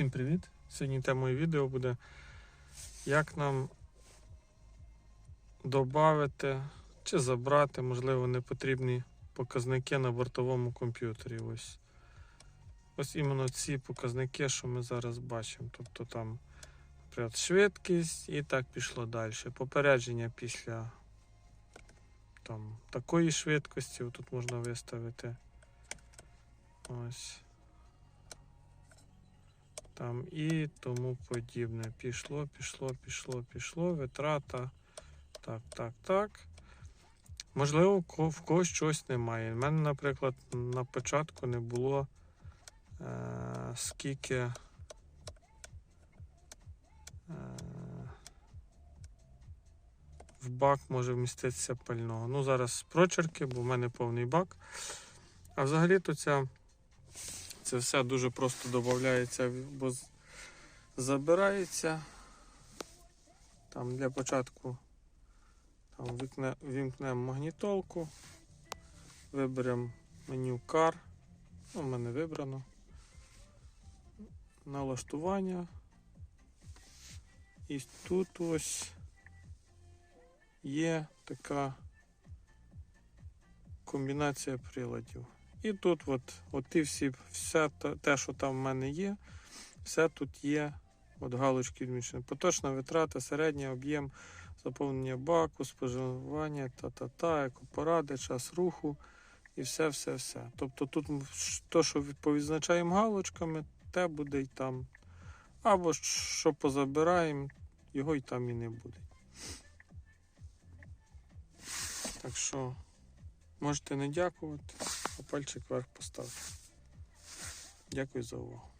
Всім привіт! Сьогодні темою відео буде, як нам додати чи забрати, можливо, непотрібні показники на бортовому комп'ютері. Ось ось іменно ці показники, що ми зараз бачимо. Тобто там, наприклад, швидкість і так пішло далі. Попередження після там, такої швидкості, тут можна виставити. Ось там і тому подібне. Пішло, пішло, пішло, пішло, витрата. Так, так, так. Можливо, в когось щось немає. У мене, наприклад, на початку не було е, скільки. Е, в бак може вміститися пального. Ну, зараз прочерки, бо в мене повний бак. А взагалі-то ця це все дуже просто додається, бо забирається. Там для початку там вімкнемо магнітолку, виберемо меню Car. Ну, в мене вибрано. Налаштування. І тут ось є така комбінація приладів. І тут от, от ті всі, все те- що там в мене є, все тут є. От галочки відмічені. Поточна витрата, середній об'єм заповнення баку, споживання, та-та-та, екопоради, час руху і все-все-все. Тобто тут то, що повідзначаємо галочками, те буде й там. Або що позабираємо, його й там і не буде. Так що можете не дякувати, пальчик вверх поставте. Дякую за увагу.